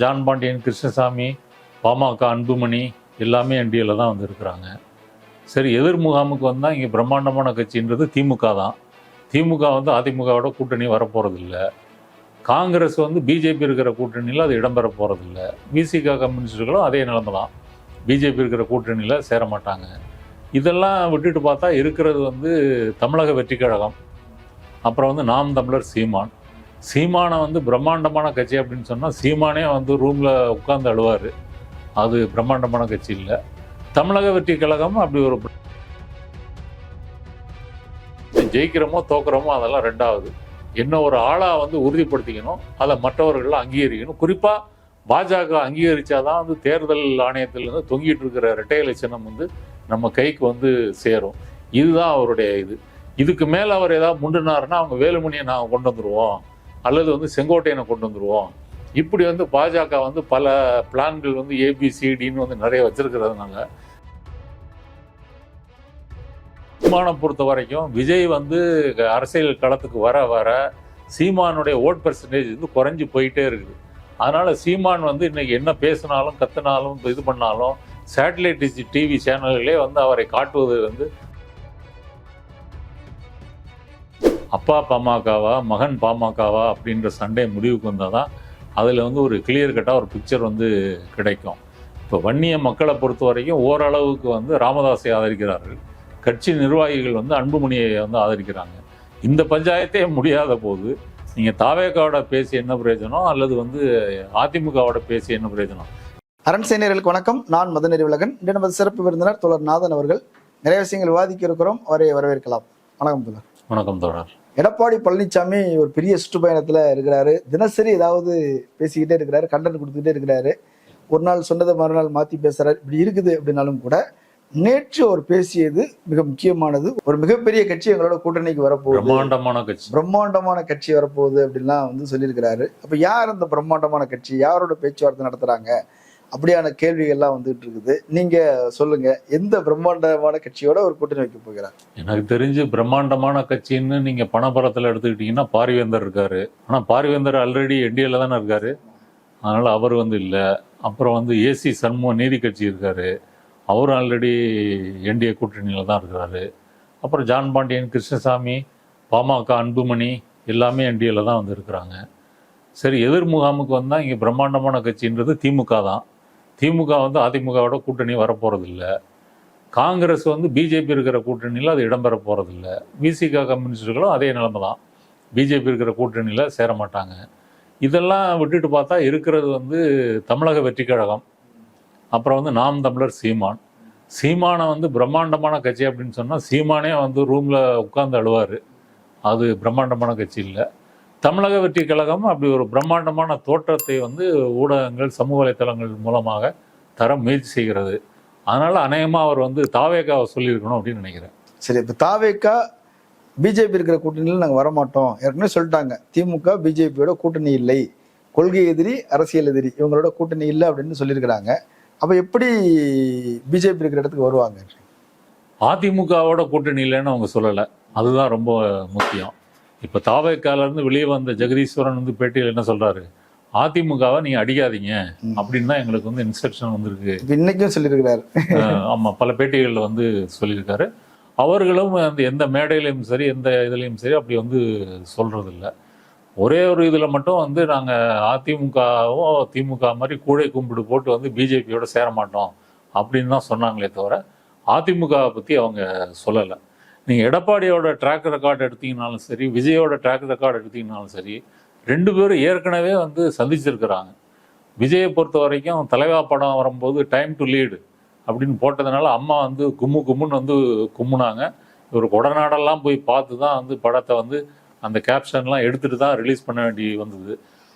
John Pandian Krishnasamy PMK Anbumani எல்லாமே என்டிஏல தான் வந்துருக்குறாங்க. சரி எதிர் முகாமுக்கு வந்தால் இங்கே பிரம்மாண்டமான கட்சின்றது திமுக தான். திமுக வந்து அதிமுகவோட கூட்டணி வரப்போகிறதில்ல காங்கிரஸ் வந்து பிஜேபி இருக்கிற கூட்டணியில் அது இடம்பெற போகிறதில்ல விசிகா கம்யூனிஸ்டுகளும் அதே நிலைமை தான். பிஜேபி இருக்கிற கூட்டணியில் சேர மாட்டாங்க. இதெல்லாம் விட்டுட்டு பார்த்தா இருக்கிறது வந்து தமிழக வெற்றி கழகம் அப்புறம் வந்து நாம் தமிழர் சீமான். சீமானை வந்து பிரம்மாண்டமான கட்சி அப்படின்னு சொன்னால் சீமானே வந்து ரூமில் உட்காந்து அழுவார். அது பிரம்மாண்டமான கட்சி இல்லை. தமிழக வெற்றி கழகம் அப்படி ஒரு ஜெயிக்கிறோமோ தோக்குறோமோ அதெல்லாம் ரெண்டாவது. என்ன ஒரு ஆளாக வந்து உறுதிப்படுத்திக்கணும் அதை மற்றவர்கள் அங்கீகரிக்கணும். குறிப்பாக பாஜக அங்கீகரித்தாதான் வந்து தேர்தல் ஆணையத்திலிருந்து தொங்கிட்டு இருக்கிற இரட்டை சின்னம் வந்து நம்ம கைக்கு வந்து சேரும். இதுதான் அவருடைய இது. இதுக்கு மேலே அவர் ஏதாவது முண்டுனாருன்னா அவங்க வேலுமணியை நாங்கள் கொண்டு வந்துடுவோம் அல்லது வந்து செங்கோட்டையனை கொண்டு வந்துடுவோம் இப்படி வந்து பாஜக வந்து பல பிளான்கள் வந்து ஏபிசிடின்னு வந்து நிறைய வச்சிருக்கிறதுனால சீமானம் பொறுத்த வரைக்கும் விஜய் வந்து அரசியல் களத்துக்கு வர வர சீமானுடைய ஓட் பர்சன்டேஜ் வந்து குறைஞ்சி போயிட்டே இருக்குது. அதனால் சீமான் வந்து இன்றைக்கி என்ன பேசினாலும் கத்துனாலும் இது பண்ணாலும் சேட்டலைட் டிவி சேனல்களே வந்து அவரை காட்டுவது வந்து அப்பா பாமகவா மகன் பாமகவா அப்படின்ற சண்டை முடிவுக்கு வந்தால் தான் அதில் வந்து ஒரு கிளியர் கட்டாக ஒரு பிக்சர் வந்து கிடைக்கும். இப்போ வன்னிய மக்களை பொறுத்த வரைக்கும் ஓரளவுக்கு வந்து ராமதாஸை ஆதரிக்கிறார்கள். கட்சி நிர்வாகிகள் வந்து அன்புமணியை வந்து ஆதரிக்கிறாங்க. இந்த பஞ்சாயத்தே முடியாத போது நீங்கள் தாவேக்காவோட பேசி என்ன பிரயோஜனம்? அல்லது வந்து அதிமுகவோட பேசி என்ன பிரயோஜனம்? அரண் சேனியர்களுக்கு வணக்கம். நான் மதநெறி உலகன் இன்று நமது சிறப்பு விருந்தினர் தோழர் நாதன் அவர்கள் நிறைய விஷயங்கள் விவாதிக்க இருக்கிறோம். அவரை வரவேற்கலாம். வணக்கம் தோழர். வணக்கம் தோழர். எடப்பாடி பழனிசாமி ஒரு பெரிய சுற்றுப்பயணத்துல இருக்கிறாரு. தினசரி ஏதாவது பேசிக்கிட்டே இருக்கிறாரு கண்டென்ட் கொடுத்துக்கிட்டே இருக்கிறாரு. ஒரு நாள் சொன்னதை மறுநாள் மாத்தி பேசுறாரு. இப்படி இருக்குது அப்படின்னாலும் கூட நேற்று அவர் பேசியது மிக முக்கியமானது. ஒரு மிகப்பெரிய கட்சி எங்களோட கூட்டணிக்கு வரப்போகுது. பிரம்மாண்டமான கட்சி. பிரம்மாண்டமான கட்சி வரப்போகுது அப்படின்லாம் வந்து சொல்லியிருக்கிறாரு. அப்ப யார் அந்த பிரம்மாண்டமான கட்சி? யாரோட பேச்சுவார்த்தை நடத்துறாங்க? அப்படியான கேள்விகள்லாம் வந்துட்டு இருக்குது நீங்க சொல்லுங்க எந்த பிரம்மாண்டமான கட்சியோட ஒரு கூட்டணி வைக்க போகிறார்? எனக்கு தெரிஞ்சு பிரம்மாண்டமான கட்சின்னு நீங்க பணபலத்தில் எடுத்துக்கிட்டீங்கன்னா பாரிவேந்தர் இருக்காரு. ஆனா பாரிவேந்தர் ஆல்ரெடி என்டிஏல தானே இருக்காரு. அதனால அவர் வந்து இல்லை. அப்புறம் வந்து ஏசி சண்முக நீதி கட்சி இருக்காரு. அவரும் ஆல்ரெடி என்டிஏ கூட்டணியில் தான் இருக்கிறாரு அப்புறம் ஜான் பாண்டியன் கிருஷ்ணசாமி பாமக அன்புமணி எல்லாமே என்டிஏல தான் வந்து இருக்கிறாங்க. சரி எதிர் முகாமுக்கு வந்தால் இங்கே பிரம்மாண்டமான கட்சின்றது திமுக தான். திமுக வந்து அதிமுகவோட கூட்டணி வரப்போகிறதில்ல காங்கிரஸ் வந்து பிஜேபி இருக்கிற கூட்டணியில் அது இடம்பெற போகிறதில்ல விசிக கம்யூனிஸ்டுகளும் அதே நிலைமை தான். பிஜேபி இருக்கிற கூட்டணியில் சேர மாட்டாங்க. இதெல்லாம் விட்டுட்டு பார்த்தா இருக்கிறது வந்து தமிழக வெற்றி கழகம். அப்புறம் வந்து நாம் தமிழர் சீமான். சீமானை வந்து பிரம்மாண்டமான கட்சி அப்படின்னு சொன்னால் சீமானே வந்து ரூமில் உட்கார்ந்து அழுவார். அது பிரம்மாண்டமான கட்சி இல்லை. தமிழக வெற்றி கழகம் அப்படி ஒரு பிரம்மாண்டமான தோற்றத்தை வந்து ஊடகங்கள் சமூக வலைத்தளங்கள் மூலமாக தர முயற்சி செய்கிறது. அதனால் அநேகமாக அவர் வந்து தாவேக்காவை சொல்லியிருக்கணும் அப்படின்னு நினைக்கிறேன். சரி இப்ப தாவேக்கா பிஜேபி இருக்கிற கூட்டணியில் நாங்க வரமாட்டோம். ஏற்கனவே சொல்லிட்டாங்க திமுக பிஜேபியோட கூட்டணி இல்லை. கொள்கை எதிரி அரசியல் எதிரி இவங்களோட கூட்டணி இல்லை அப்படின்னு சொல்லியிருக்கிறாங்க. அப்ப எப்படி பிஜேபி இருக்கிற இடத்துக்கு வருவாங்க? அதிமுகவோட கூட்டணி இல்லைன்னு அவங்க சொல்லலை. அதுதான் ரொம்ப முக்கியம். இப்போ தாவேக்காலேருந்து வெளியே வந்த ஜெகதீஸ்வரன் வந்து பேட்டியில் என்ன சொல்கிறாரு அதிமுகவை நீங்கள் அடிக்காதீங்க. அப்படின்னு தான் எங்களுக்கு வந்து இன்ஸ்ட்ரக்ஷன் வந்திருக்கு. இன்னைக்கும் சொல்லியிருக்கிறாரு. அஹ் ஆமா பல பேட்டிகளில் வந்து சொல்லியிருக்காரு. அவர்களும் அந்த எந்த மேடையிலையும் சரி எந்த இதுலையும் சரி அப்படி வந்து சொல்றது இல்ல ஒரே ஒரு இதில் மட்டும் வந்து நாங்கள் அதிமுகவோ திமுக மாதிரி கூடை கும்பிடு போட்டு வந்து பிஜேபியோட சேர மாட்டோம் அப்படின்னு தான் சொன்னாங்களே தவிர அதிமுகவை பற்றி அவங்க சொல்லலை. நீங்கள் எடப்பாடியோட ட்ராக் ரெக்கார்டு எடுத்தீங்கனாலும் சரி விஜயோட ட்ராக் ரெக்கார்டு எடுத்தீங்கனாலும் சரி ரெண்டு பேரும் ஏற்கனவே வந்து சந்திச்சிருக்கிறாங்க. விஜயை பொறுத்த வரைக்கும் தலைவா படம் வரும்போது டைம் டு லீடு அப்படின்னு போட்டதுனால அம்மா வந்து கும்மு கும்முன்னு வந்து கும்முனாங்க. இவர் உடநாடெல்லாம் போய் பார்த்து தான் வந்து படத்தை வந்து அந்த கேப்ஷன்லாம் எடுத்துகிட்டு தான் ரிலீஸ் பண்ண வேண்டி வந்தது.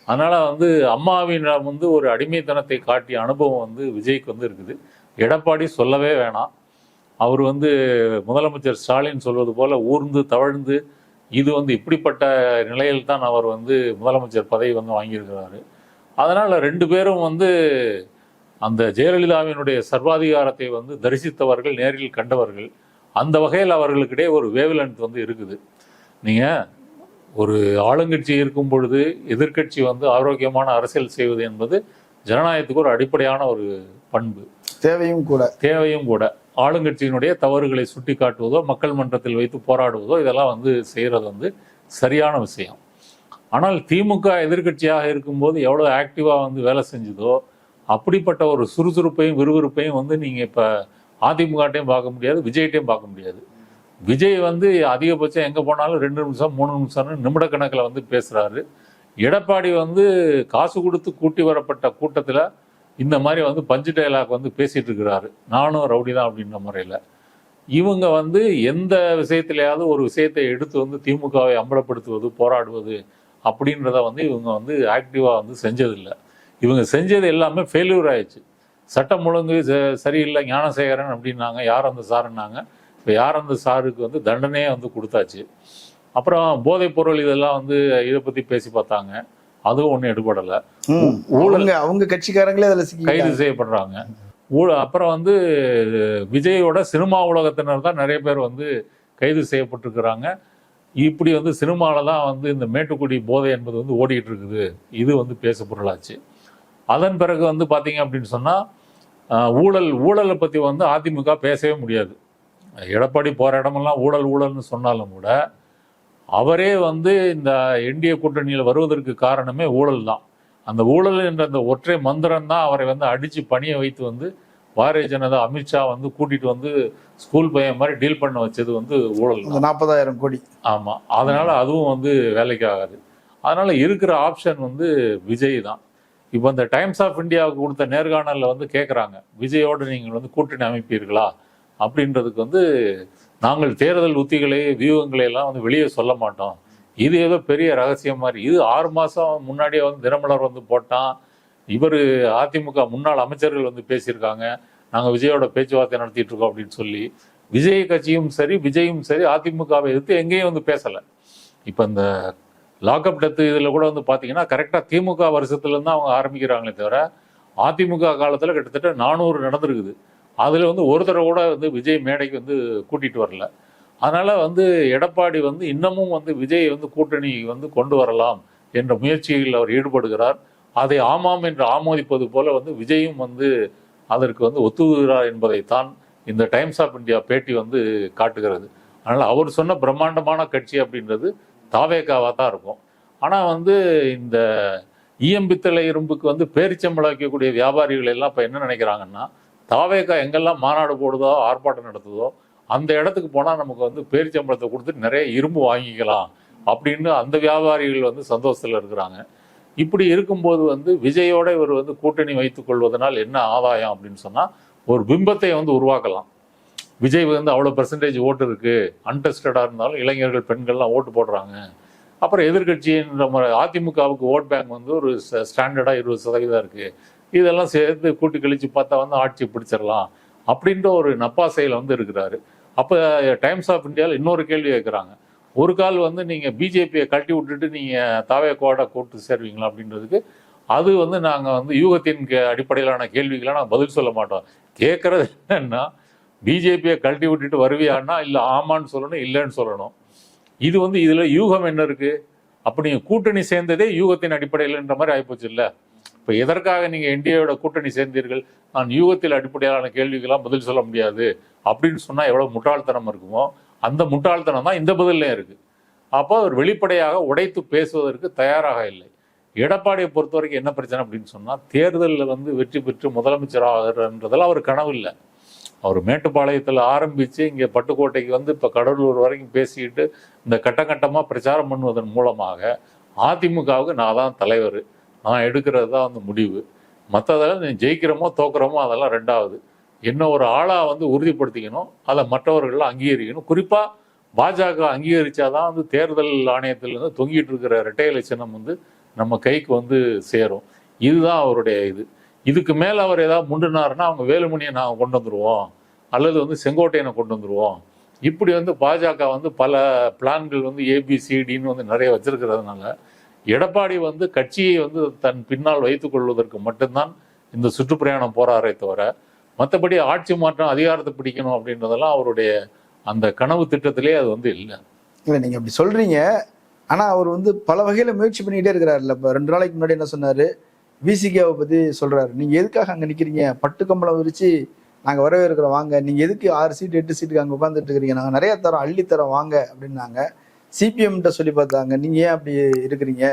அதனால் வந்து அம்மாவிடம் வந்து ஒரு அடிமைத்தனத்தை காட்டிய அனுபவம் வந்து விஜய்க்கு வந்து இருக்குது. எடப்பாடி சொல்லவே வேணாம். அவர் வந்து முதலமைச்சர் ஸ்டாலின் சொல்வது போல ஊர்ந்து தவழ்ந்து இது வந்து இப்படிப்பட்ட நிலையில் தான் அவர் வந்து முதலமைச்சர் பதவி வந்து வாங்கியிருக்கிறாரு. அதனால ரெண்டு பேரும் வந்து அந்த ஜெயலலிதாவினுடைய சர்வாதிகாரத்தை வந்து தரிசித்தவர்கள் நேரில் கண்டவர்கள். அந்த வகையில் அவர்களுக்கிடையே ஒரு வேவ்லென்த் வந்து இருக்குது. நீங்கள் ஒரு ஆளுங்கட்சி இருக்கும் பொழுது எதிர்க்கட்சி வந்து ஆரோக்கியமான அரசியல் செய்வது என்பது ஜனநாயகத்துக்கு ஒரு அடிப்படையான ஒரு பண்பு. தேவையும் கூட. தேவையும் கூட. ஆளுங்கட்சியினுடைய தவறுகளை சுட்டி காட்டுவதோ மக்கள் மன்றத்தில் வைத்து போராடுவதோ இதெல்லாம் வந்து செய்கிறது வந்து சரியான விஷயம். ஆனால் திமுக எதிர்க்கட்சியாக இருக்கும்போது எவ்வளோ ஆக்டிவாக வந்து வேலை செஞ்சதோ அப்படிப்பட்ட ஒரு சுறுசுறுப்பையும் விறுவிறுப்பையும் வந்து நீங்கள் இப்போ அதிமுகட்டையும் பார்க்க முடியாது விஜய்கிட்டையும் பார்க்க முடியாது. விஜய் வந்து அதிகபட்சம் எங்கே போனாலும் ரெண்டு நிமிஷம் மூணு நிமிஷம்னு நிமிட கணக்கில் வந்து பேசுகிறாரு எடப்பாடி வந்து காசு கொடுத்து கூட்டி வரப்பட்ட கூட்டத்தில் இந்த மாதிரி வந்து பஞ்சு டைலாக் வந்து பேசிட்டு இருக்கிறாரு. நானும் ரவுடி தான் அப்படின்ற முறையில். இவங்க வந்து எந்த விஷயத்திலேயாவது ஒரு விஷயத்தை எடுத்து வந்து திமுகவை அம்பலப்படுத்துவது போராடுவது அப்படின்றத வந்து இவங்க வந்து ஆக்டிவாக வந்து செஞ்சதில்லை. இவங்க செஞ்சது எல்லாமே ஃபெயில்யூர் ஆயிடுச்சு. சட்டம் ஒழுங்கு ச- சரியில்லை ஞானசேகரன் அப்படின்னாங்க யார் அந்த சாருன்னாங்க. இப்போ யார் அந்த சாருக்கு வந்து தண்டனையே வந்து கொடுத்தாச்சு. அப்புறம் போதைப் பொருள் இதெல்லாம் வந்து இதை பற்றி பேசி பார்த்தாங்க. அதுவும் ஒன்றும் எடுபடலை. ம். அவங்க கட்சிக்காரங்களே அதுல கைது செய்யப்படுறாங்க. ஊழ- அப்புறம் வந்து விஜயோட சினிமா உலகத்தினர் தான் நிறைய பேர் வந்து கைது செய்யப்பட்டிருக்கிறாங்க. இப்படி வந்து சினிமாவில் தான் வந்து இந்த மேட்டுக்குடி போதை என்பது வந்து ஓடிட்டு இருக்குது. இது வந்து பேச பொருளாச்சு. அதன் பிறகு வந்து பார்த்தீங்க அப்படின்னு சொன்னால் ஊழல் ஊழலை பற்றி வந்து அதிமுக பேசவே முடியாது. எடப்பாடி போகிற இடமெல்லாம் ஊழல் ஊழல்னு சொன்னாலும் கூட அவரே வந்து இந்த என்டிஏ கூட்டணியில் வருவதற்கு காரணமே ஊழல் தான் அந்த ஊழல் என்ற அந்த ஒற்றை மந்திரம் தான் அவரை வந்து அடித்து பணிய வைத்து வந்து பாரதிய ஜனதா அமித்ஷா வந்து கூட்டிட்டு வந்து ஸ்கூல் பையன் மாதிரி டீல் பண்ண வச்சது வந்து ஊழல் நாற்பதாயிரம் கோடி. ஆமாம் அதனால அதுவும் வந்து வேலைக்கு ஆகாது. அதனால இருக்கிற ஆப்ஷன் வந்து விஜய் தான் இப்போ இந்த டைம்ஸ் ஆஃப் இந்தியாவுக்கு கொடுத்த நேர்காணலில் வந்து கேட்குறாங்க விஜயோடு நீங்கள் வந்து கூட்டணி அமைப்பீர்களா? அப்படின்றதுக்கு வந்து நாங்கள் தேர்தல் உத்திகளை வியூகங்களை எல்லாம் வந்து வெளியே சொல்ல மாட்டோம். இது ஏதோ பெரிய ரகசியம் மாதிரி. இது ஆறு மாதம் முன்னாடியே வந்து தினமலர் வந்து போட்டான். இவர் அதிமுக முன்னாள் அமைச்சர்கள் வந்து பேசியிருக்காங்க. நாங்கள் விஜயோட பேச்சுவார்த்தை நடத்திட்டு இருக்கோம் அப்படின்னு சொல்லி. விஜய் கட்சியும் சரி விஜயும் சரி அதிமுகவை எதிர்த்து எங்கேயும் வந்து பேசலை. இப்போ இந்த லாக்அப் டெத்து இதில் கூட வந்து பார்த்தீங்கன்னா கரெக்டாக திமுக வருஷத்துலேருந்து அவங்க ஆரம்பிக்கிறாங்களே தவிர அதிமுக காலத்தில் கிட்டத்தட்ட நானூறு நடந்திருக்குது. அதில் வந்து ஒரு தடவை கூட வந்து விஜய் மேடைக்கு வந்து கூட்டிகிட்டு வரல. அதனால் வந்து எடப்பாடி வந்து இன்னமும் வந்து விஜய் வந்து கூட்டணி வந்து கொண்டு வரலாம் என்ற முயற்சியில் அவர் ஈடுபடுகிறார். அதை ஆமாம் என்று ஆமோதிப்பது போல வந்து விஜயும் வந்து அதற்கு வந்து ஒத்துகிறார் என்பதைத்தான் இந்த டைம்ஸ் ஆஃப் இந்தியா பேட்டி வந்து காட்டுகிறது. அதனால் அவர் சொன்ன பிரம்மாண்டமான கட்சி அப்படின்றது தாவேக்காவாக தான் இருக்கும். ஆனால் வந்து இந்த ஈயம்பித்தளை இரும்புக்கு வந்து பேரிச்சம்பளம் வைக்கக்கூடிய வியாபாரிகள் எல்லாம் இப்போ என்ன நினைக்கிறாங்கன்னா தாவேக்கா எங்கெல்லாம் மாநாடு போடுதோ ஆர்ப்பாட்டம் நடத்துதோ அந்த இடத்துக்கு போனால் நமக்கு வந்து பேரிச்சம்பளத்தை கொடுத்து நிறைய இரும்பு வாங்கிக்கலாம் அப்படின்னு அந்த வியாபாரிகள் வந்து சந்தோஷத்தில் இருக்கிறாங்க. இப்படி இருக்கும்போது வந்து விஜயோட இவர் வந்து கூட்டணி வைத்துக் கொள்வதனால் என்ன ஆதாயம் அப்படின்னு சொன்னால் ஒரு பிம்பத்தை வந்து உருவாக்கலாம். விஜய் வந்து அவ்வளோ பெர்சன்டேஜ் ஓட்டு இருக்குது அன்டெஸ்டடாக இருந்தாலும் இளைஞர்கள் பெண்கள்லாம் ஓட்டு போடுறாங்க. அப்புறம் எதிர்கட்சின்ற அதிமுகவுக்கு ஓட் பேங்க் வந்து ஒரு ஸ்டாண்டர்டாக இருபது சதவீதம் இருக்குது இதெல்லாம் சேர்த்து கூட்டி கழிச்சு பார்த்தா வந்து ஆட்சி பிடிச்சிடலாம் அப்படின்ற ஒரு நப்பாசையில் வந்து இருக்கிறாரு. அப்போ டைம்ஸ் ஆஃப் இந்தியாவில் இன்னொரு கேள்வி கேட்குறாங்க ஒரு கால் வந்து நீங்கள் பிஜேபியை கட்டி விட்டுட்டு நீங்கள் தாவே கோடை கூட்டு சேருவீங்களா அப்படின்றதுக்கு அது வந்து நாங்கள் வந்து யூகத்தின் கே- அடிப்படையிலான கேள்விகளை நான் பதில் சொல்ல மாட்டோம். கேட்குறது என்னன்னா பிஜேபியை கழட்டி விட்டுட்டு வருவியான்னா இல்லை ஆமான்னு சொல்லணும் இல்லைன்னு சொல்லணும். இது வந்து இதில் யூகம் என்ன இருக்குது அப்படி கூட்டணி சேர்ந்ததே யூகத்தின் அடிப்படையில்ன்ற மாதிரி ஆகிப்போச்சு இல்லை? இப்போ எதற்காக நீங்கள் என்டிஏவோட கூட்டணி சேர்ந்தீர்கள்? நான் யூகத்தில் அடிப்படையிலான கேள்விக்கெல்லாம் பதில் சொல்ல முடியாது. அப்படின்னு சொன்னால் எவ்வளோ முட்டாள்தனம் இருக்குமோ அந்த முட்டாள்தனம் தான் இந்த பதிலையும் இருக்குது அப்போ அவர் வெளிப்படையாக உடைத்து பேசுவதற்கு தயாராக இல்லை. எடப்பாடியை பொறுத்த வரைக்கும் என்ன பிரச்சனை அப்படின்னு சொன்னால் தேர்தலில் வந்து வெற்றி பெற்று முதலமைச்சர் ஆகிறன்றதெல்லாம் அவர் கனவு இல்லை. அவர் மேட்டுப்பாளையத்தில் ஆரம்பித்து இங்கே பட்டுக்கோட்டைக்கு வந்து இப்போ கடலூர் வரைக்கும் பேசிக்கிட்டு இந்த கட்டங்கட்டமாக பிரச்சாரம் பண்ணுவதன் மூலமாக அதிமுகவுக்கு நான் தான் தலைவர். நான் எடுக்கிறது தான் வந்து முடிவு. மற்றதெல்லாம் நீ ஜெயிக்கிறோமோ தோக்குறோமோ அதெல்லாம் ரெண்டாவது. என்ன ஒரு ஆளாக வந்து உறுதிப்படுத்திக்கணும் அதை மற்றவர்கள்லாம் அங்கீகரிக்கணும். குறிப்பாக பாஜக அங்கீகரிச்சாதான் வந்து தேர்தல் ஆணையத்திலேருந்து தொங்கிட்டு இருக்கிற இரட்டை சின்னம் வந்து நம்ம கைக்கு வந்து சேரும். இதுதான் அவருடைய இது. இதுக்கு மேலே அவர் ஏதாவது முண்டுனாருன்னா அவங்க வேலுமணியை நாங்கள் கொண்டு வந்துடுவோம் அல்லது வந்து செங்கோட்டையனை கொண்டு வந்துடுவோம் இப்படி வந்து பாஜக வந்து பல பிளான்கள் வந்து ஏபிசிடின்னு வந்து நிறைய வச்சிருக்கிறதுனால எடப்பாடி வந்து கட்சியை வந்து தன் பின்னால் வைத்துக் கொள்வதற்கு மட்டும்தான் இந்த சுற்றுப்பிரயாணம் போறாரே தவிர மற்றபடி ஆட்சி மாற்றம் அதிகாரத்தை பிடிக்கணும் அப்படின்றதெல்லாம் அவருடைய அந்த கனவு திட்டத்திலே அது வந்து இல்லை. இல்லை நீங்க அப்படி சொல்றீங்க. ஆனா அவர் வந்து பல வகையில முயற்சி பண்ணிக்கிட்டே இருக்கிறாருல்ல. இப்போ ரெண்டு நாளைக்கு முன்னாடி என்ன சொன்னாரு? விசிகேவை பத்தி சொல்றாரு. நீங்க எதுக்காக அங்க நிக்கிறீங்க? பட்டு கம்பளம் விரிச்சு நாங்க இருக்கிறோம் வாங்க. நீங்க எதுக்கு ஆறு சீட் எட்டு சீட்டுக்கு அங்க உட்காந்துட்டு இருக்கிறீங்க? நாங்க நிறைய தரோம் அள்ளி தரோம் வாங்க அப்படின்னாங்க. சிபிஎம் கிட்ட சொல்லி பார்த்தாங்க நீங்க ஏன் அப்படி இருக்கிறீங்க?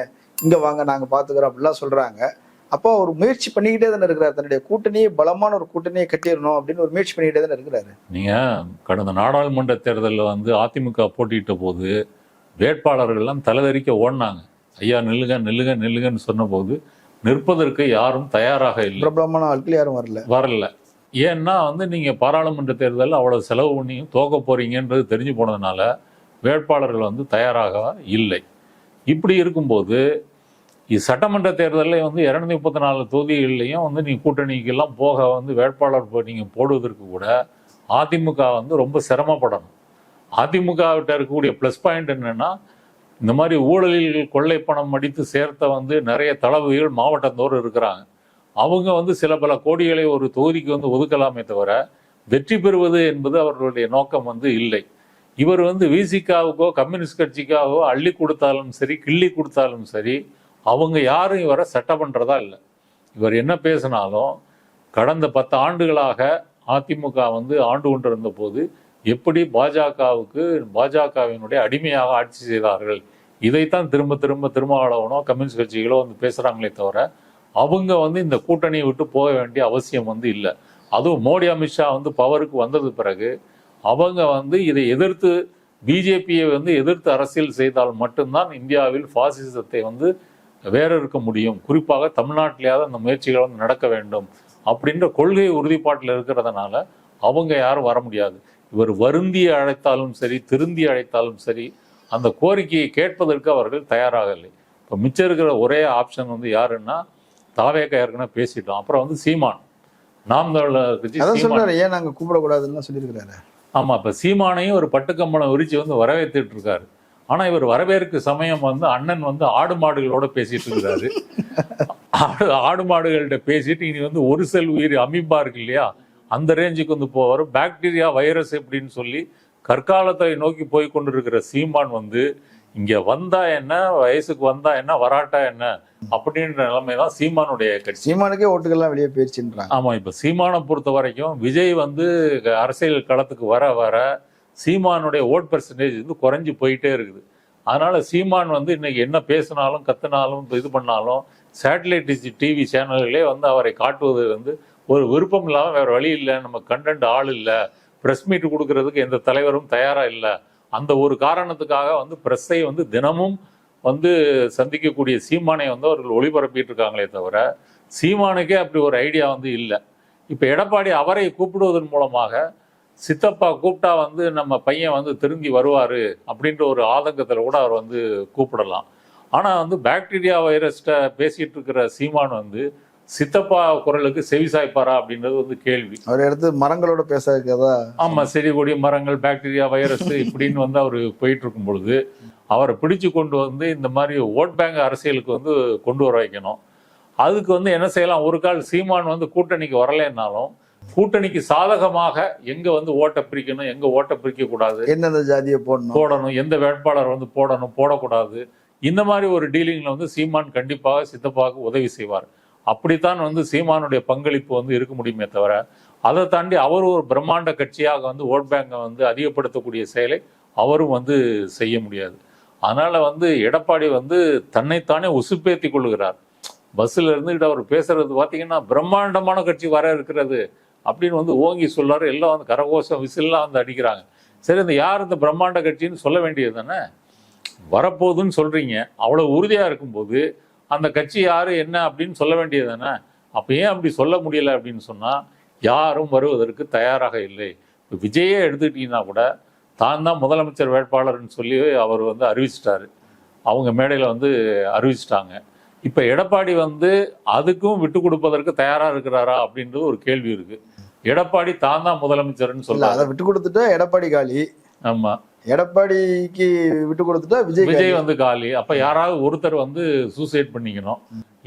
இங்க வாங்க நாங்க பாத்துக்கிறோம் அப்படிலாம் சொல்றாங்க. அப்போ ஒரு முயற்சி பண்ணிக்கிட்டே தானே இருக்கிறார். தன்னுடைய கூட்டணியை பலமான ஒரு கூட்டணியை கட்டிடணும் அப்படின்னு ஒரு முயற்சி பண்ணிக்கிட்டே தானே இருக்கிறாரு. நீங்க கடந்த நாடாளுமன்ற தேர்தலில் வந்து அதிமுக போட்டியிட்ட போது வேட்பாளர்கள் எல்லாம் தலைதறிக்க ஓடினாங்க. ஐயா நில்லுங்க நில்லுங்க நில்லுங்கன்னு சொன்னபோது நிற்பதற்கு யாரும் தயாராக இல்லை. பிரபலமான ஆட்கள் யாரும் வரல. வரல. ஏன்னா வந்து நீங்க பாராளுமன்ற தேர்தலில் அவ்வளவு செலவு பண்ணி தோக்க போறீங்கன்றது தெரிஞ்சு போனதுனால வேட்பாளர்கள் வந்து தயாராக இல்லை. இப்படி இருக்கும்போது சட்டமன்ற தேர்தலில் வந்து இரநூத்தி முப்பத்தி நாலு தொகுதிகள்லையும் வந்து நீ கூட்டணிக்கெல்லாம் போக வந்து வேட்பாளர் நீங்கள் போடுவதற்கு கூட அதிமுக வந்து ரொம்ப சிரமப்படணும். அதிமுகவிட்ட இருக்கக்கூடிய ப்ளஸ் பாயிண்ட் என்னென்னா இந்த மாதிரி ஊழலில் கொள்ளை பணம் அடித்து சேர்த்த வந்து நிறைய தளபதிகள் மாவட்டந்தோறும் இருக்கிறாங்க. அவங்க வந்து சில பல கோடிகளை ஒரு தொகுதிக்கு வந்து ஒதுக்கலாமே தவிர வெற்றி பெறுவது என்பது அவர்களுடைய நோக்கம் வந்து இல்லை. இவர் வந்து விசிகாவுக்கோ கம்யூனிஸ்ட் கட்சிக்காகவோ அள்ளி கொடுத்தாலும் சரி கிள்ளி கொடுத்தாலும் சரி அவங்க யாரும் இவரை சட்டை பண்ணுறதா இல்லை. இவர் என்ன பேசினாலும் கடந்த பத்து ஆண்டுகளாக அதிமுக வந்து ஆண்டு கொண்டிருந்த போது எப்படி பாஜகவுக்கு பாஜகவினுடைய அடிமையாக ஆட்சி செய்தார்கள் இதைத்தான் திரும்ப திரும்ப திருமாவளவனோ கம்யூனிஸ்ட் கட்சிகளோ வந்து பேசுகிறாங்களே தவிர அவங்க வந்து இந்த கூட்டணியை விட்டு போக வேண்டிய அவசியம் வந்து இல்லை. அதுவும் மோடி அமித்ஷா வந்து பவருக்கு வந்தது பிறகு அவங்க வந்து இதை எதிர்த்து பிஜேபியை வந்து எதிர்த்து அரசியல் செய்தால் மட்டும்தான் இந்தியாவில் பாசிசத்தை வந்து வேற இருக்க முடியும். குறிப்பாக தமிழ்நாட்டிலேயாவது அந்த முயற்சிகள் வந்து நடக்க வேண்டும் அப்படின்ற கொள்கை உறுதிப்பாட்டில் இருக்கிறதுனால அவங்க யாரும் வர முடியாது. இவர் வருந்தி அழைத்தாலும் சரி திருந்தி அழைத்தாலும் சரி அந்த கோரிக்கையை கேட்பதற்கு அவர்கள் தயாராக இல்லை. இப்போ மிச்சம் இருக்கிற ஒரே ஆப்ஷன் வந்து யாருன்னா தாவேக்கா ஏற்கனவே பேசிட்டோம். அப்புறம் வந்து சீமான். நாம் தமிழர் கட்சி ஏன் நாங்க கூப்பிடக்கூடாதுன்னு சொல்லியிருக்கிறாரு? ஆமா இப்போ சீமானையும் ஒரு பட்டுக்கம்பளம் விரிச்சு வந்து வரவேற்றுட்டு இருக்காரு ஆனா இவர் வரவேற்கு சமயம் வந்து அண்ணன் வந்து ஆடு மாடுகளோட பேசிட்டு இருக்காரு ஆடு ஆடு மாடுகள்கிட்ட பேசிட்டு இனி வந்து ஒரு செல் உயிர் அமீபா இருக்கு இல்லையா? அந்த ரேஞ்சுக்கு வந்து போவார். பாக்டீரியா வைரஸ் எப்படின்னு சொல்லி கற்காலத்தை நோக்கி போய் கொண்டிருக்கிற சீமான் வந்து இங்க வந்தா என்ன வயசுக்கு வந்தா என்ன வராட்டா என்ன அப்படின்ற நிலைமை தான் சீமானுடைய கட்சி. சீமானுக்கே ஓட்டுகள்லாம் வெளியே போயிருச்சுன்றாங்க. ஆமா இப்ப சீமானை பொறுத்த வரைக்கும் விஜய் வந்து அரசியல் களத்துக்கு வர வர சீமானுடைய ஓட் பெர்சன்டேஜ் வந்து குறைஞ்சு போயிட்டே இருக்குது. அதனால சீமான் வந்து இன்னைக்கு என்ன பேசினாலும் கத்துனாலும் இது பண்ணாலும் சேட்டலைட் டிவி சேனல்களே வந்து அவரை காட்டுவது வந்து ஒரு விருப்பம் இல்லாமல் வேற வழி இல்லை நம்ம கண்டென்ட் ஆள் இல்லை ப்ரெஸ் மீட் கொடுக்கறதுக்கு எந்த தலைவரும் தயாரா இல்லை அந்த ஒரு காரணத்துக்காக வந்து ப்ரெஸ்ஸை வந்து தினமும் வந்து சந்திக்கக்கூடிய சீமானை வந்து அவர்கள் ஒளிபரப்பிட்டு இருக்காங்களே தவிர சீமானுக்கே அப்படி ஒரு ஐடியா வந்து இல்லை. இப்போ எடப்பாடி அவரை கூப்பிடுவதன் மூலமாக சித்தப்பா கூப்பிட்டா வந்து நம்ம பையன் வந்து திரும்பி வருவார் அப்படின்ற ஒரு ஆதங்கத்தில் கூட அவர் வந்து கூப்பிடலாம். ஆனால் வந்து பாக்டீரியா வைரஸ்ட பேசிகிட்டு இருக்கிற சீமான் வந்து சித்தப்பா குரலுக்கு செவிசாய்ப்பாரா அப்படின்றது வந்து கேள்வி. அவர் எடுத்து மரங்களோட பேச வைக்கிறதா ஆமா செடி கொடி மரங்கள் பாக்டீரியா வைரஸ் இப்படின்னு வந்து அவர் போயிட்டு இருக்கும் பொழுது அவரை பிடிச்சு கொண்டு வந்து இந்த மாதிரி ஓட் பேங்க் அரசியலுக்கு வந்து கொண்டு வர வைக்கணும். அதுக்கு வந்து என்ன செய்யலாம்? ஒரு கால் சீமான் வந்து கூட்டணிக்கு வரலைன்னாலும் கூட்டணிக்கு சாதகமாக எங்க வந்து ஓட்டை பிரிக்கணும் எங்க ஓட்டை பிரிக்க கூடாது எந்தெந்த ஜாதியை போடணும்? போடணும் எந்த வேட்பாளர் வந்து போடணும் போடக்கூடாது. இந்த மாதிரி ஒரு டீலிங்ல வந்து சீமான் கண்டிப்பாக சித்தப்பாவுக்கு உதவி செய்வார். அப்படித்தான் வந்து சீமானுடைய பங்களிப்பு வந்து இருக்க முடியுமே தவிர அதை தாண்டி அவர் ஒரு பிரம்மாண்ட கட்சியாக வந்து ஓட் பேங்கை வந்து அதிகப்படுத்தக்கூடிய செயலை அவரும் வந்து செய்ய முடியாது. அதனால் வந்து எடப்பாடி வந்து தன்னைத்தானே உசுப்பேத்தி கொள்கிறார் பஸ்ஸில் இருந்துக்கிட்டு அவர் பேசுறது பார்த்தீங்கன்னா பிரம்மாண்டமான கட்சி வர இருக்கிறது அப்படின்னு வந்து ஓங்கி சொல்றாரு எல்லாம் வந்து கரகோஷம் விசில்லாம் வந்து அடிக்கிறாங்க. சரி இந்த யார் இந்த பிரம்மாண்ட கட்சின்னு சொல்ல வேண்டியது தானே? வரப்போகுதுன்னு சொல்கிறீங்க அவ்வளோ உறுதியாக இருக்கும்போது அந்த கட்சி யாரு என்ன அப்படின்னு சொல்ல வேண்டியது தானே அப்ப ஏன் அப்படி சொல்ல முடியல அப்படின்னு சொன்னா யாரும் வருவதற்கு தயாராக இல்லை. இப்போ விஜயே எடுத்துக்கிட்டீங்கன்னா கூட தான் தான் முதலமைச்சர் வேட்பாளர்னு சொல்லி அவர் வந்து அறிவிச்சிட்டாரு. அவங்க மேடையில் வந்து அறிவிச்சிட்டாங்க. இப்போ எடப்பாடி வந்து அதுக்கும் விட்டு கொடுப்பதற்கு தயாரா இருக்கிறாரா அப்படின்றது ஒரு கேள்வி இருக்கு. எடப்பாடி தான் தான் முதலமைச்சர்னு சொல்றாரு. அதை விட்டு கொடுத்துட்டா எடப்பாடி காலி. ஆமா. எடப்பாடிக்கு விட்டு கொடுத்துட்டா விஜய். விஜய் வந்து காலி. அப்ப யாராவது ஒருத்தர் வந்து சூசைட் பண்ணிக்கணும்.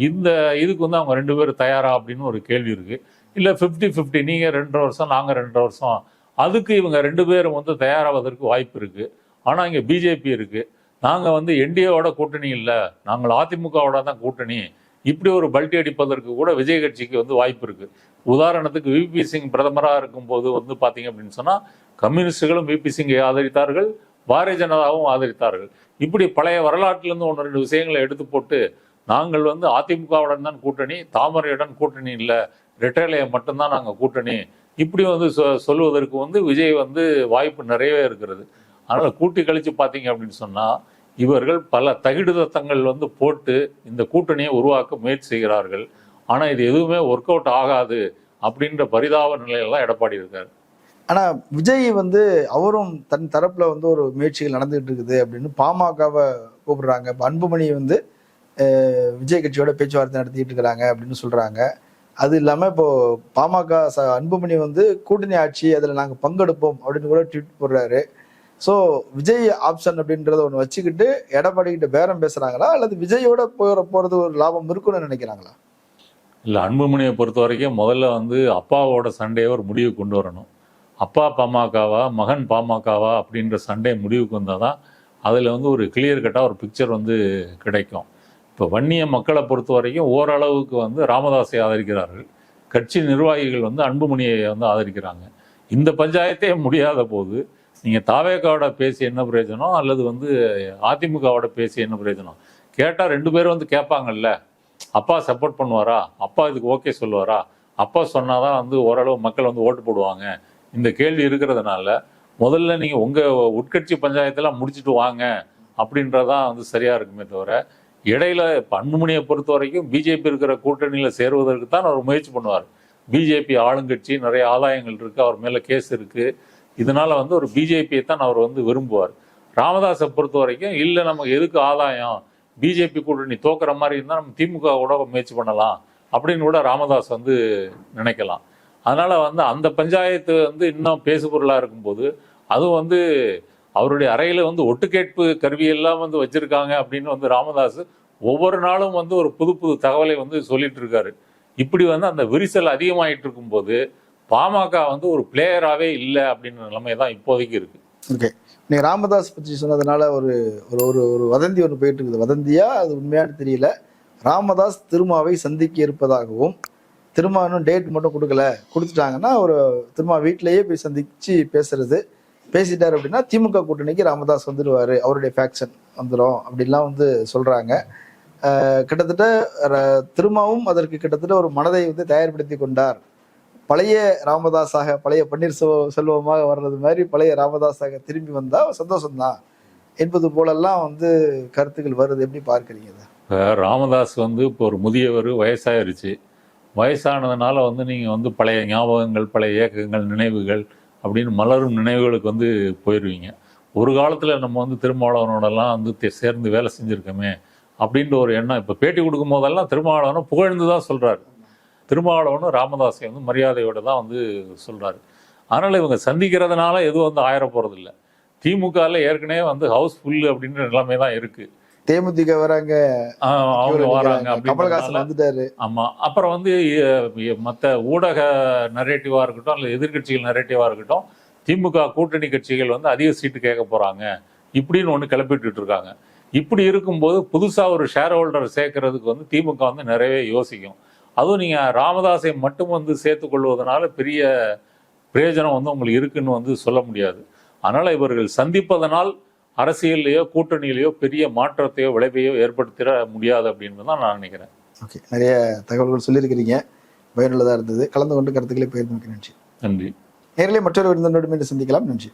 இந்த இதுக்கு வந்து அவங்க ரெண்டு பேரும் தயாரா அப்படின்னு ஒரு கேள்வி இருக்கு. இல்ல 50 50 நீங்க ரெண்டரை வருஷம் நாங்க ரெண்டரை வருஷம். அதுக்கு இவங்க ரெண்டு பேரும் வந்து தயாராவதற்கு வாய்ப்பு இருக்கு. ஆனா இங்க பிஜேபி இருக்கு. நாங்க வந்து என்டிஏவோட கூட்டணி இல்ல. நாங்கள் அதிமுகவோட தான் கூட்டணி. இப்படி ஒரு பல்ட்டி அடிப்பதற்கு கூட விஜய் கட்சிக்கு வந்து வாய்ப்பு இருக்கு. உதாரணத்துக்கு விபி சிங் பிரதமராக இருக்கும்போது வந்து பார்த்தீங்க அப்படின்னு சொன்னால் கம்யூனிஸ்டுகளும் விபி சிங்கை ஆதரித்தார்கள் பாரதிய ஜனதாவும் ஆதரித்தார்கள். இப்படி பழைய வரலாற்றிலிருந்து ஒன்று ரெண்டு விஷயங்களை எடுத்து போட்டு நாங்கள் வந்து அதிமுகவுடன் தான் கூட்டணி தாமரையுடன் கூட்டணி இல்லை ரெட்டேலையை மட்டும்தான் நாங்கள் கூட்டணி. இப்படி வந்து சொ- சொல்வதற்கு வந்து விஜய் வந்து வாய்ப்பு நிறையவே இருக்கிறது. அதனால் கூட்டி கழித்து பார்த்தீங்க அப்படின்னு சொன்னால் இவர்கள் பல தகிடுதத்தங்கள் வந்து போட்டு இந்த கூட்டணியை உருவாக்க முயற்சி செய்கிறார்கள். ஆனால் இது எதுவுமே ஒர்க் அவுட் ஆகாது அப்படின்ற பரிதாப நிலையெல்லாம் எடப்பாடி இருக்கார். ஆனால் விஜய் வந்து அவரும் தன் தரப்பில் வந்து ஒரு முயற்சிகள் நடந்துகிட்டு இருக்குது அப்படின்னு பாமகவை கூப்பிடுறாங்க. இப்போ அன்புமணி வந்து விஜய் கட்சியோட பேச்சுவார்த்தை நடத்திட்டு இருக்கிறாங்க அப்படின்னு சொல்கிறாங்க அது இல்லாமல் இப்போது பாமக ச- அன்புமணி வந்து கூட்டணி ஆட்சி அதில் நாங்கள் பங்கெடுப்போம் அப்படின்னு கூட ட்வீட் போடுறாரு. ஸோ விஜய் ஆப்ஷன் அப்படின்றத ஒன்று வச்சுக்கிட்டு எடப்பாடி கிட்ட பேரம் பேசுறாங்களா? அல்லது விஜயோட போற போறது ஒரு லாபம் இருக்குன்னு நினைக்கிறாங்களா? இல்லை அன்புமணியை பொறுத்த வரைக்கும் முதல்ல வந்து அப்பாவோட சண்டையை ஒரு முடிவு கொண்டு வரணும். அப்பா பாமகவா மகன் பாமகவா அப்படின்ற சண்டை முடிவுக்கு வந்தால் தான் அதில் வந்து ஒரு கிளியர் கட்டாக ஒரு பிக்சர் வந்து கிடைக்கும். இப்போ வன்னிய மக்களை பொறுத்த வரைக்கும் ஓரளவுக்கு வந்து ராமதாஸை ஆதரிக்கிறார்கள். கட்சி நிர்வாகிகள் வந்து அன்புமணியை வந்து ஆதரிக்கிறாங்க. இந்த பஞ்சாயத்தே முடியாத போது நீங்கள் தாவேக்காவோட பேசி என்ன பிரயோஜனம்? அல்லது வந்து அதிமுகவோட பேசி என்ன பிரயோஜனம்? கேட்டால் ரெண்டு பேரும் வந்து கேட்பாங்கல்ல. அப்பா சப்போர்ட் பண்ணுவாரா? அப்பா இதுக்கு ஓகே சொல்லுவாரா? அப்பா சொன்னாதான் வந்து ஓரளவு மக்கள் வந்து ஓட்டு போடுவாங்க. இந்த கேள்வி இருக்கிறதுனால முதல்ல நீங்க உங்க உட்கட்சி பஞ்சாயத்தெல்லாம் முடிச்சுட்டு வாங்க அப்படின்றதான் வந்து சரியா இருக்குமே தவிர இடையில இப்ப அன்புமணியை பொறுத்த வரைக்கும் பிஜேபி இருக்கிற கூட்டணியில சேருவதற்கு தான் அவர் முயற்சி பண்ணுவார். பிஜேபி ஆளுங்கட்சி நிறைய ஆதாயங்கள் இருக்கு அவர் மேல கேஸ் இருக்கு. இதனால வந்து ஒரு பிஜேபியை தான் அவர் வந்து விரும்புவார். ராமதாஸை பொறுத்த வரைக்கும் இல்லை நமக்கு எதுக்கு ஆதாயம்? பிஜேபி கூட்டணி தோக்குற மாதிரி இருந்தால் நம்ம திமுக கூட முயற்சி பண்ணலாம் அப்படின்னு கூட ராமதாஸ் வந்து நினைக்கலாம். அதனால் வந்து அந்த பஞ்சாயத்து வந்து இன்னும் பேசுபொருளாக இருக்கும்போது அதுவும் வந்து அவருடைய அறையில் வந்து ஒட்டுக்கேட்பு கருவியெல்லாம் வந்து வச்சுருக்காங்க அப்படின்னு வந்து ராமதாஸ் ஒவ்வொரு நாளும் வந்து ஒரு புது புது தகவலை வந்து சொல்லிட்டு இருக்காரு. இப்படி வந்து அந்த விரிசல் அதிகமாயிட்டு இருக்கும்போது பாமக வந்து ஒரு பிளேயராகவே இல்லை அப்படின்ற நிலைமை தான் இப்போதைக்கு இருக்கு. ஓகே. நீங்கள் ராமதாஸ் பற்றி சொன்னதுனால ஒரு ஒரு ஒரு ஒரு வதந்தி ஒன்று போயிட்டு இருக்குது. வதந்தியா? அது உண்மையானு தெரியல. ராமதாஸ் திருமாவை சந்திக்க இருப்பதாகவும் திருமா இன்னும் டேட் மட்டும் கொடுக்கல. கொடுத்துட்டாங்கன்னா ஒரு திருமா வீட்டிலேயே போய் சந்திச்சு பேசுறது. பேசிட்டார் அப்படின்னா திமுக கூட்டணிக்கு ராமதாஸ் வந்துடுவார் அவருடைய ஃபேக்ஷன் வந்துடும் அப்படின்லாம் வந்து சொல்கிறாங்க கிட்டத்தட்ட ர- திருமாவும் அதற்கு கிட்டத்தட்ட ஒரு மனதை வந்து தயார்படுத்தி கொண்டார். பழைய ராமதாஸாக பழைய பன்னீர் செல்வ- செல்வமாக வர்றது மாதிரி பழைய ராமதாஸாக திரும்பி வந்தா சந்தோஷம்தான். என்பது போலெல்லாம் வந்து கருத்துக்கள் வருது. எப்படி பார்க்குறீங்க இப்போ ராமதாஸ் வந்து இப்போ ஒரு முதியவர் வயசாயிருச்சு. வயசானதுனால வந்து நீங்கள் வந்து பழைய ஞாபகங்கள் பழைய இயக்கங்கள் நினைவுகள் அப்படின்னு மலரும் நினைவுகளுக்கு வந்து போயிடுவீங்க ஒரு காலத்தில் நம்ம வந்து திருமாவளவனோடலாம் வந்து சேர்ந்து வேலை செஞ்சுருக்கோமே அப்படின்ற ஒரு எண்ணம். இப்போ பேட்டி கொடுக்கும் போதெல்லாம் திருமாவளவனை புகழ்ந்து தான் சொல்கிறாரு திருமாவளவனும் ராமதாஸை வந்து மரியாதையோட தான் வந்து சொல்கிறாரு அதனால் இவங்க சந்திக்கிறதுனால எதுவும் வந்து ஆயிர போகிறதில்ல திமுகவில் ஏற்கனவே வந்து ஹவுஸ்ஃபுல் அப்படின்ற நிலைமை தான் இருக்குது தேமுதிக வராங்க. அவங்க வராங்க கமல்ஹாசன் வந்துட்டாரு. ஆமா. அப்புறம் வந்து மற்ற ஊடக நரேட்டிவா இருக்கட்டும் அல்லது எதிர்க்கட்சிகள் நரேட்டிவா இருக்கட்டும் திமுக கூட்டணி கட்சிகள் வந்து அதிக சீட்டு கேட்க போறாங்க. இப்படின்னு ஒன்று கிளப்பிட்டு இருக்காங்க. இப்படி இருக்கும்போது புதுசா ஒரு ஷேர் ஹோல்டர் சேர்க்கறதுக்கு வந்து திமுக வந்து நிறையவே யோசிக்கும். அதுவும் நீங்க ராமதாஸை மட்டும் வந்து சேர்த்துக் கொள்வதனால பெரிய பிரயோஜனம் வந்து உங்களுக்கு இருக்குன்னு வந்து சொல்ல முடியாது. அதனால இவர்கள் சந்திப்பதனால் அரசியல்லையோ கூட்டணியிலையோ பெரிய மாற்றத்தையோ விளைவையோ ஏற்படுத்திட முடியாது அப்படின்னு தான் நான் நினைக்கிறேன். ஓகே. நிறைய தகவல்கள் சொல்லியிருக்கிறீங்க. பயனுள்ளதா இருந்தது. கலந்து கொண்டு கருத்துக்களை பகிர்ந்து நன்றி நன்றி. நேரிலே மற்றொரு விருந்தினோடு மீண்டும் சந்திக்கலாம். நன்றி.